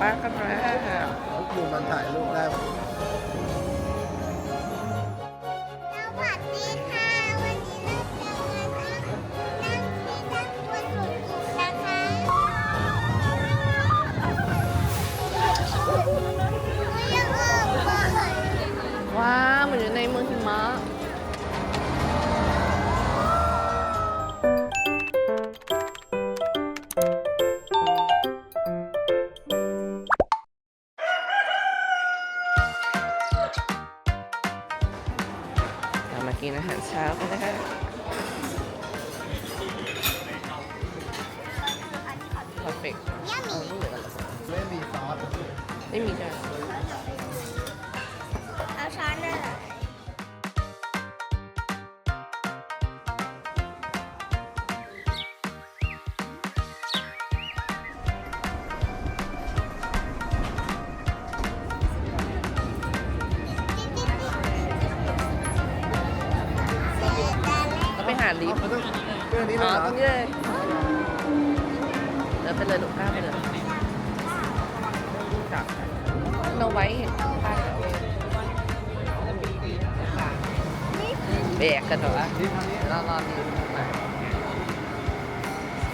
ป้ากันแล้วดูมันถ่ายรูปได้ ไม่มีจ้ะเอาช้อนเลยเหรอเราไปหาลิฟต์มันต้องเรื่องนี้อ๋เลอยเหรตอรงนี้เลยะนี่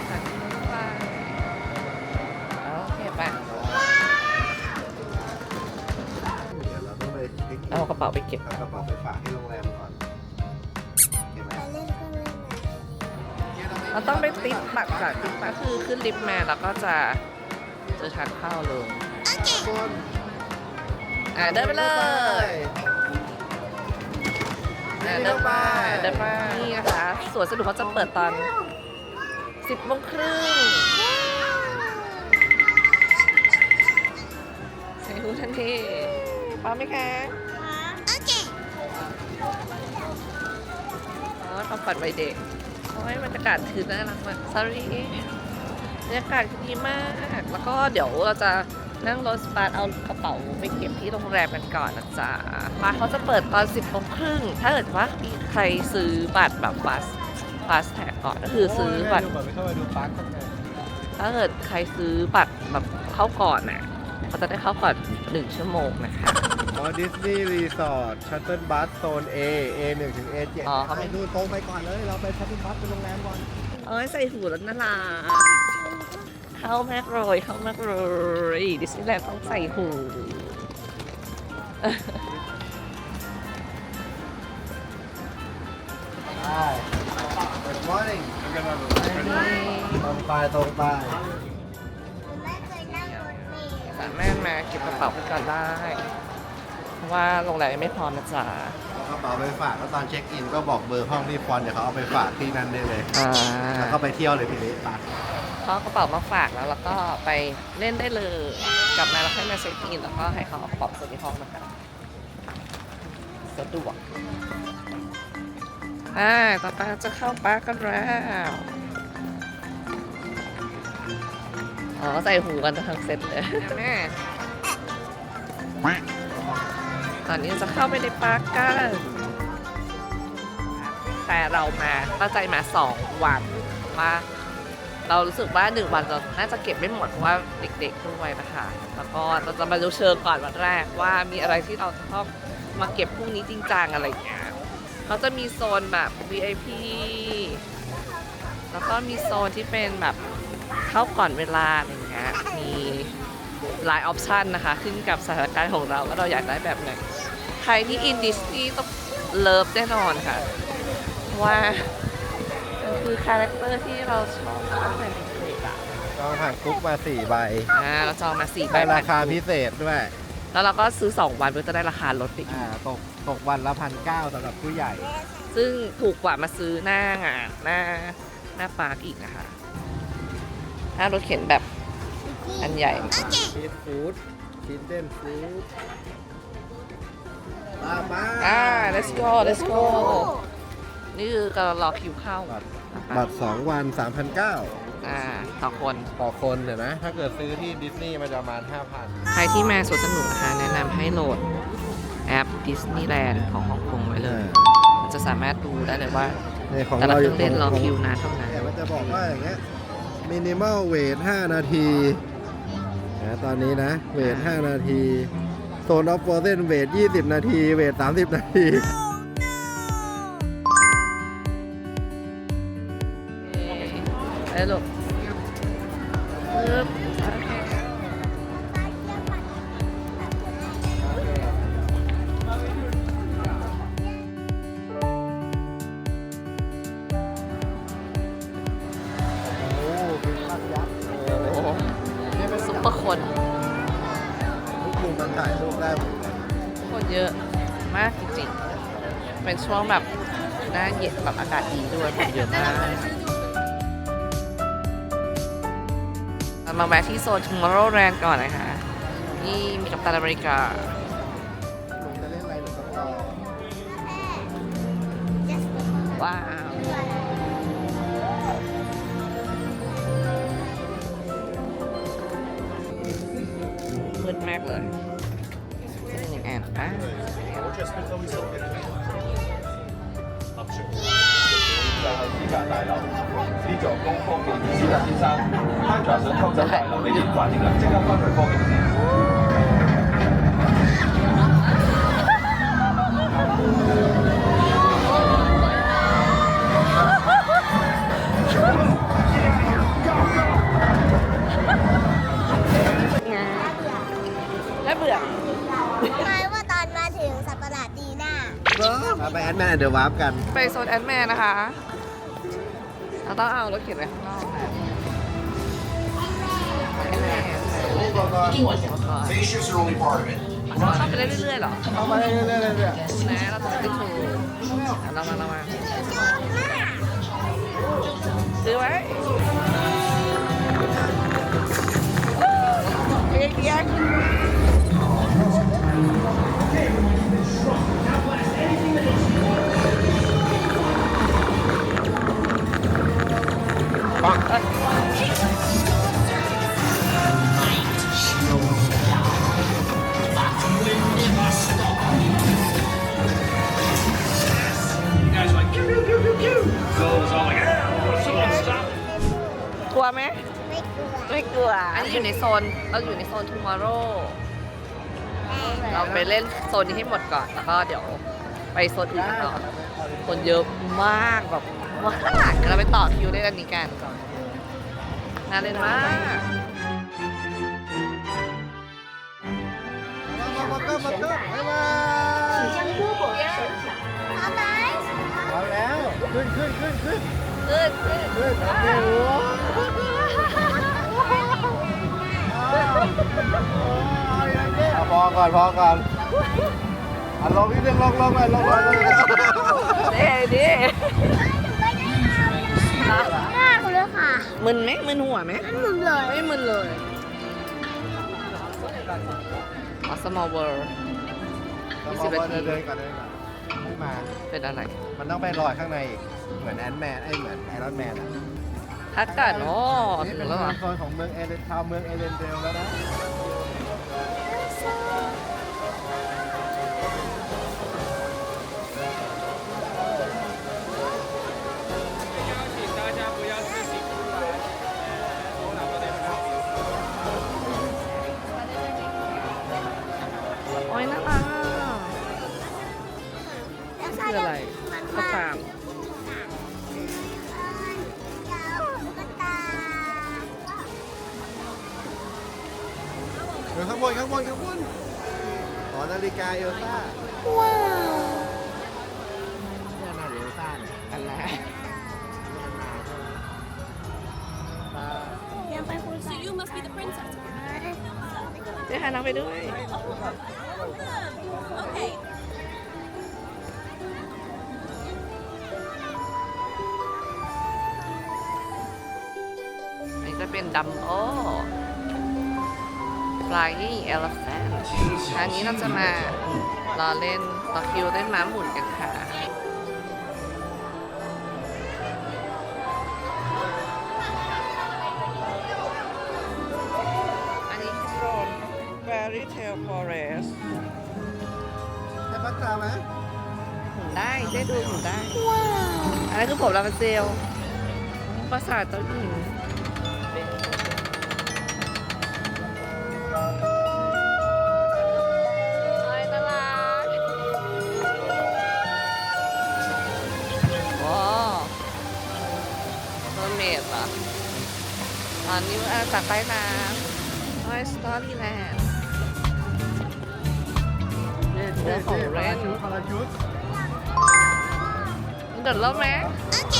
ทางนี้เรารอลิฟต์มาโอเคไปเดี๋ยวเราต้องไปเช็คอินเอากระเป๋าไปเก็บ เอากระเป๋าไปฝากที่โรงแรมก่อนเห็นไหมไปเล่นก็เล่นนะเราต้องไปติ๊บบัตรก่อนติ๊บบัตรคือขึ้นลิฟต์มาแล้วก็จะเจอทางเข้าเลยโอเคคนอ่าเดินไปเลย เดินไปเดินไปนี่นะคะสวนสนุกเขาจะเปิดตอน 10โมงครึ่งใส่หูทันทีพร้อมไหมคะโอเคอ๋อความฝันวัยเด็กโอ้ยบรรยากาศคือน่ารักมาก sorry บรรยากาศคือดีมาก แล้วก็เดี๋ยวเราจะ นั่งรถสปาร์เอากระเป๋าไปเก็บที่โรงแรมกันก่อนนะจ๊ะมาเขาจะเปิดตอน 10โมงครึ่งถ้าเกิดว่ามีใครซื้อบัตรแบบฟัสฟัสแท็กก่อนก็คือซื้อบัตรดูก่อนไปเข้าไปดูปาร์คข้างในถ้าเกิดใครซื้อบัตรแบบเข้าก่อนน่ะเขาจะได้เข้าก่อนหนึ่งชั่วโมงนะคะอ๋อดิสนีย์รีสอร์ทชัตเติลบัสโซน A A 1 ถึง A 7 อ๋อเขาไม่ดูตรงไปก่อนเลย เราไปชัตเติลบัสไปโรงแรมก่อน เอ้ยใส่หูแล้วน่ารัก เข้ามากเลยเข้ามากเลยดิสนีย์แลนด์ต้องใส่หูใช่ Good morning ตรงไปตรงไปไม่เคยนั่งรถเมล์สามารถมาเก็บกระเป๋ากันก่อนได้ เพราะว่าโรงแรมยังไม่พร้อมนะจ๊ะเอากระเป๋าไปฝากแล้วตอนเช็คอินก็บอกเบอร์ห้องที่ฟอนต์เดี๋ยวเขาเอาไปฝากที่นั่นได้เลย อ่า แล้วก็ไปเที่ยวเลยทีนี้ไป เขาเอากระเป๋ามาฝากแล้วแล้วก็ไปเล่นได้เลยกลับมาแล้วค่อยมาเช็คอินแล้วก็ให้เขาเอากระเป๋าส่งที่ห้องนะคะสะดวกอ่าต่อไปจะเข้าปาร์คกันแล้วอ๋อใส่หูกันทั้งเซ็ตเลยแม่ตอนนี้จะเข้าไปในปาร์คกันแต่เรามาตั้งใจมาสองวันว่า เรารู้สึกว่าหนึ่งวันเราน่าจะเก็บไม่หมดเพราะว่าเด็กๆด้วยนะคะ แล้วก็เราจะมาดูเชิงก่อนวันแรกว่ามีอะไรที่เราจะต้องมาเก็บพรุ่งนี้จริงจังอะไรอย่างเงี้ยเขาจะมีโซนแบบ VIP แล้วก็มีโซนที่เป็นแบบเข้าก่อนเวลาอะไรอย่างเงี้ย มีหลายออปชันนะคะ ขึ้นกับสถานการณ์ของเราว่าเราอยากได้แบบไหน ใครที่อินดิสนีย์ต้องเลิฟแน่นอนค่ะ ว่า คือคาแรคเตอร์ที่เราชอบตั้งแต่เด็กๆอะจองผ่านกุ๊กมา4ใบอ่าเราจองมาสี่ใบได้ราคาพิเศษด้วยแล้วเราก็ซื้อ 2 วันเพื่อจะได้ราคาลดไปอีอ่ากตกตกวันละพันเก้าสำหรับผู้ใหญ่ ซึ่งถูกกว่ามาซื้อหน้างานหน้าหน้าปาร์กอีกนะคะถ้ารถเข็นแบบอันใหญ่ฟีดฟู้ดคินเดนฟู้ดมามาอ่า let's go let's go นี่คือกำลังรอคิวเข้าบัตร นะคะบัตร2วัน 3,900 อ่าต่อคน ต่อคนเดี๋ยวนะ ถ้าเกิดซื้อที่ดิสนีย์มันจะประมาณ 5,000 ใครที่มาสวนสนุกนะคะ แนะนำให้โหลดแอป Disneyland ของฮ่องกงไว้เลย มันจะสามารถดูได้เลยว่าในของแต่ละเราเคอรื่ยู่องเล่นรอของคิวนานเท่านั้นเนี่ยมันจะบอกว่าอย่างเงี้ยมินิม l ลเวท5นาทีนะตอนนี้นะ เวท5นาที โซนออฟโฟเซนเวท20 นาที เวท30 นาที ลูก มาแวะที่โซน Tomorrowland ก่อนนะคะ นี่มีกัปตันอเมริกาลุงจะเล่นอะไรหรือสกอร์ว้าว มืดมากเลยนี่แอน อ่ะ 呢座高科技，史达先生，攀爬上偷走大楼，你已经决定啦，即刻翻去科技先。 และเบื่อ หมายว่าตอนมาถึงสัตว์ประหลาดดีหน้า มาไปแอดแมนเดอะวาร์ปกัน ไปโซนแอนด์แมนนะคะ เราต้องเอารถเข็นไว้ข้างนอกนะอุปกรณ์ Spaceships are only part of it. เข้าไปได้เรื่อยๆเหรอเอามาเรื่อยๆเรื่อยๆเรื่อยนะเราต้องไปถูอะเรามาเรามาซื้อไว้เปียกเปียก กลัวไหมไม่กลัวไม่กลัว อันนี้อยู่ในโซน เราอยู่ในโซน tomorrow เราไปเล่นโซนนี้ให้หมดก่อน แล้วก็เดี๋ยวไปโซนอื่นกันต่อคนเยอะมากแบบมากเดี๋ยวเราไปต่อคิวเล่นอันนี้กัน น่าเล่นมากๆมามาเกิมาเกิบ๊ายบายเอาไหมเอาแล้วขึ้นขึ้นขึ้นขึ้นขึ้นขึ้นขึ้นโอเคโอ้เอาพอก่อนพอก่อนอะลงนิดนึงลงลงไปลงลงลงเด้ดิมากเลยค่ะ มึนไหมมึนหัวไหมมึงเลย ไม่มึนเลยอ๋อ small world แล้วพอเดินเดินก่อนเดินก่อนไม่มา เป็นอะไร มันต้องไปลอยข้างในอีก เหมือนแอนแมนไอ้เหมือนไอรอนแมนอะพักกันโอ้นี่ถึเป็นงแล้วเหรอ โซนของเมืองเอเดนชาวเมืองเอเดนเดลแล้วนะ เอลซ่าว้าวเนี่ยนาฬิกาเอลซ่าเนี่ยกันแล้วยังไปคุยกัน You must be the princess. เจ๊หาน้องไปด้วย Okay. อันนี้จะเป็นดัมโบ้ flying elephant อันนี้เราจะมารอเล่นต่อคิวเล่นม้าหมุนกันค่ะ อันนี้คือโซน fairy tale forest ใช่ปักตาไหมหมุนได้ได้ดูหมุนได้อันนั้นคือผมลาเซล ปราสาทเจ้าหญิง นนี้อาณาจักรใต้น้ำ Toy Story Land เจ๊เรื่องของเล่นพาราชุดเดินรอบไหมโอเ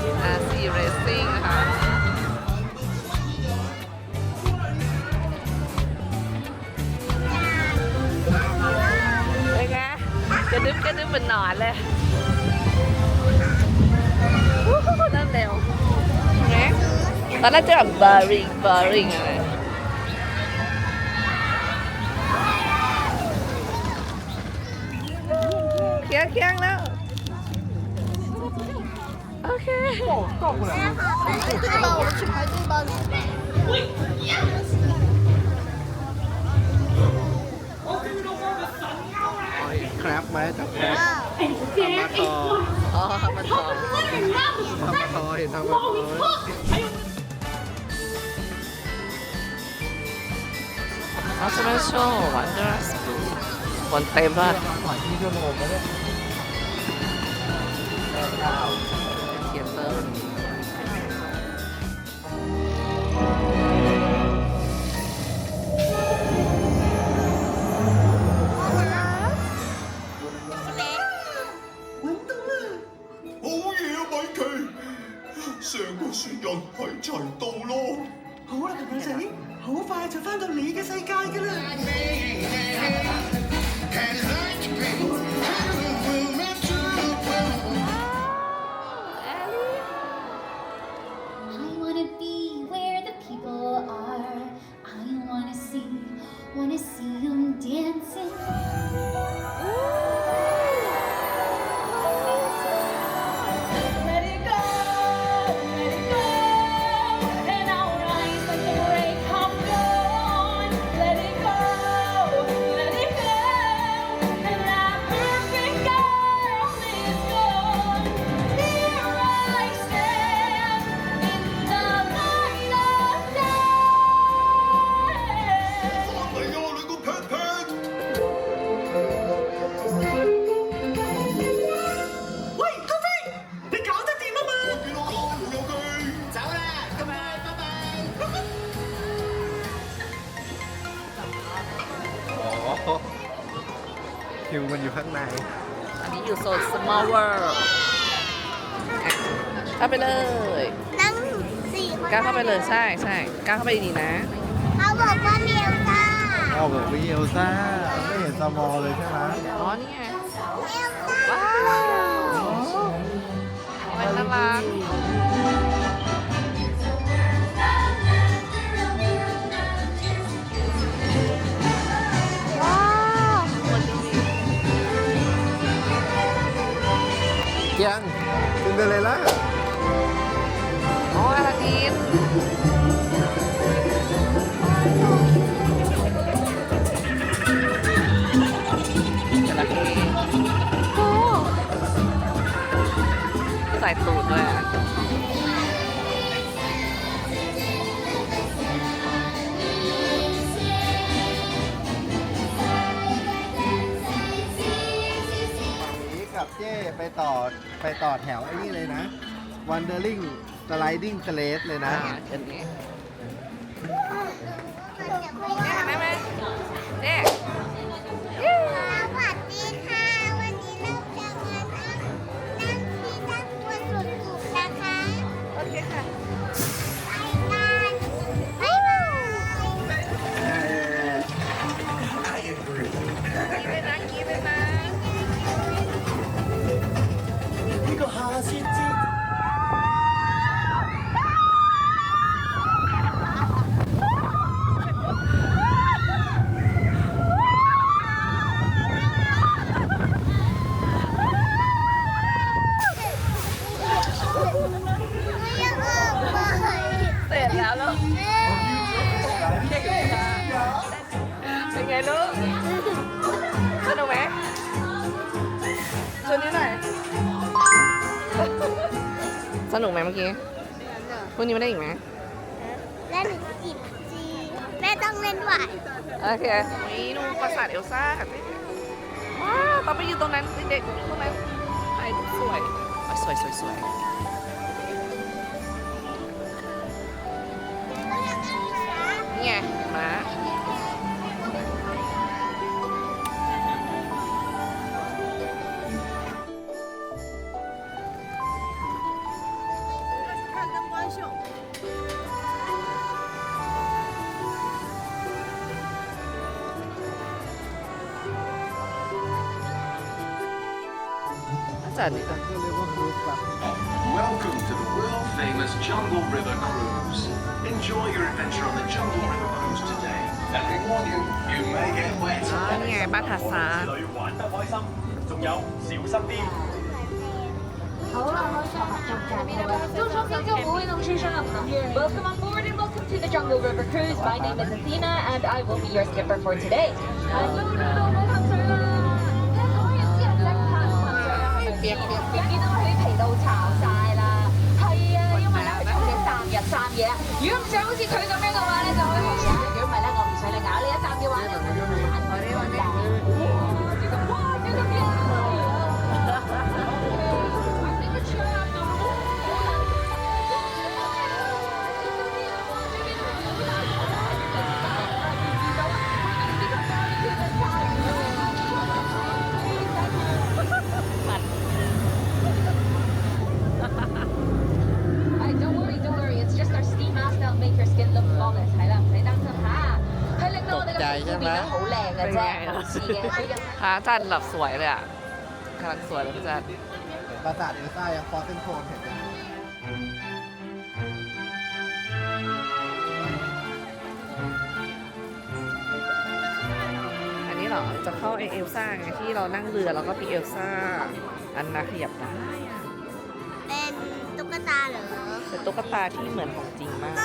ค RC Racing นะคะเป็นไงกระดึบกระดึบเป็นหนอนเลย ตอนแรกจะแบบ boring boring อะไรเคียงเคียงแล้ว โอเคโครับมาแล้วจับครับทมาทออ๋อมาทอมาทอเห็นทำมาทอ อ๋อจะเป็นโชว์วันเดอร์สปูคนเต็มมากถ่ายที่ชั่วโมงก็ได้ 就翻到你嘅世界噶啦！ อันนี้อยู่โซน small world อะเข้าไปเลยนั่งสี่คนก้าวเข้าไปเลยใช่ใช่ก้าวเข้าไปดีๆนะ เขาบอกว่าเมียวตาเอาแบบวิเอลซ่าไม่เห็นสมอลเลยใช่ไหมอ๋อนี่ไงเมียวตาว้าวโอ้ยน่ารักว้ ใส่ตูดด้วยอะนี้กับเจ้ไปต่อไปต่อแถวไอ้นี่เลยนะ Wandering Sliding Slate เลยนะ อ่าเชิญนี้เนี่ย นนี้ไม่ได้อีกไหมเล่นสิบจีแม่ต้องเล่นไหวโอเคนี่ดูปราสาทเอลซ่าค่ะว้าวตอนไปอยู่ตรงนั้นเด็กๆตรงนั้นถ่ยสวยสวยสวยสวยนี่ไงมา Wala. Welcome to the world famous Jungle River Cruise. Enjoy your adventure on the Jungle River Cruise today. And we warn you, you may get wet. Welcome on board and welcome to the Jungle River Cruise. My name is Athena and I will be your skipper for today. 見到佢啲皮都巢晒啦。係啊，因為咧佢沖咗三日三夜。如果唔想好似佢咁樣嘅話咧，就可以 ป็นไงล่พระอาจาร์หลับสวยเลยอะกำลังสวยเลยพระอาจาร์ปราสาทเอลซ่ายังฟอสเซนโทนเห็นไหมอันนี้เหรอจะเข้าไอเอลซ่าไงที่เรานั่งเรือแล้วก็มีเอลซ่า อันนาขยับได้อะเป็นตุ๊กตาเหรอเป็นตุ๊กตาที่เหมือนของจริงมาก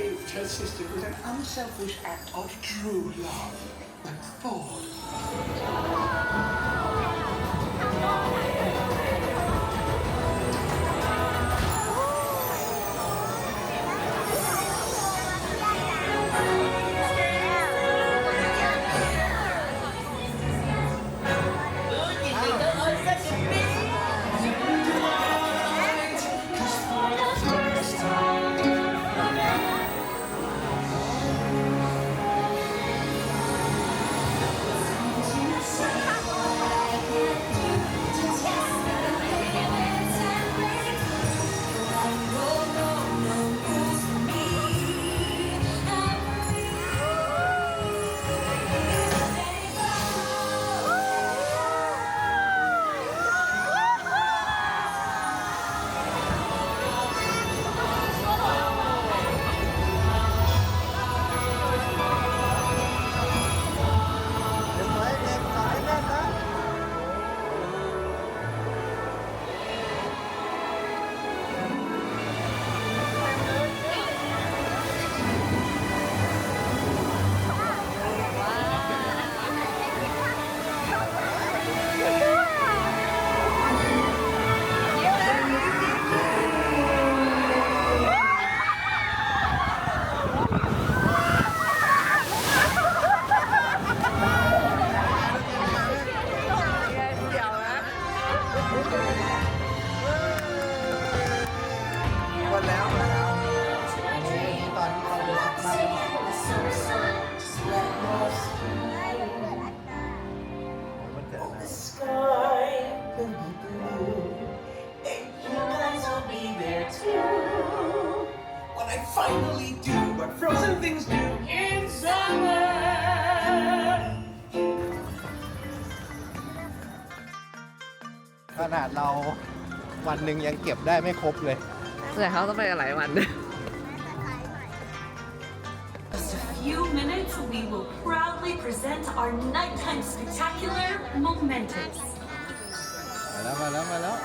Saved her sister with an unselfish act of true love and thought. ขนาดเราวันหนึ่งยังเก็บได้ไม่ครบเลย แต่เขาต้องไปหลายวัน Just a few minutes, we will proudly present our nighttime spectacular Momentus. มาแล้วมาแล้วมาแล้ว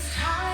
this high.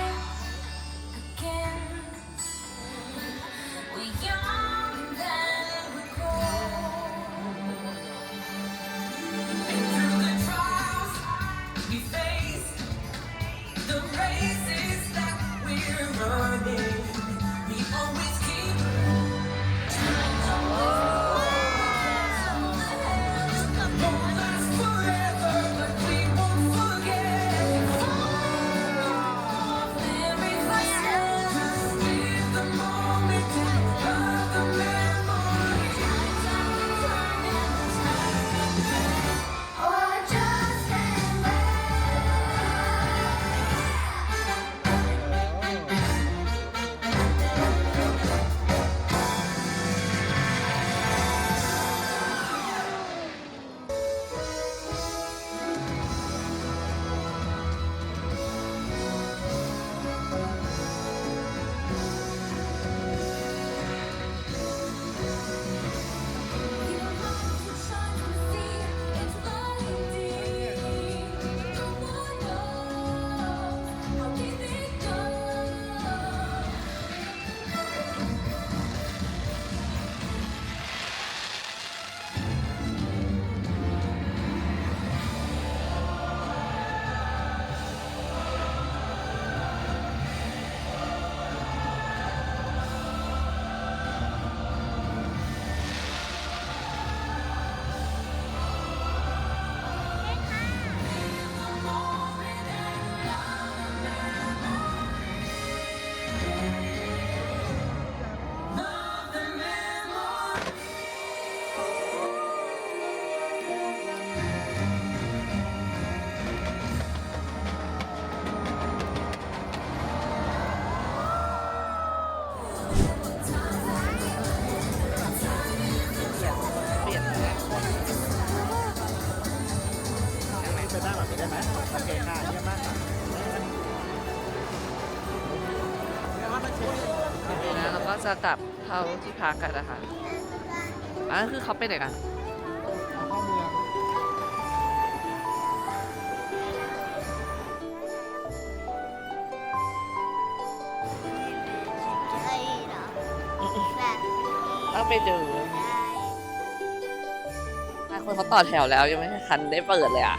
จะกลับเข้าที่พักกันนะคะอันนั้นคือเขาไปไหนกันเอาเข้าเมืองเอ้ยเหรอแบบต้องไปดูหลายคนเขาต่อแถวแล้วยังไม่ทันได้เปิดเลยอะ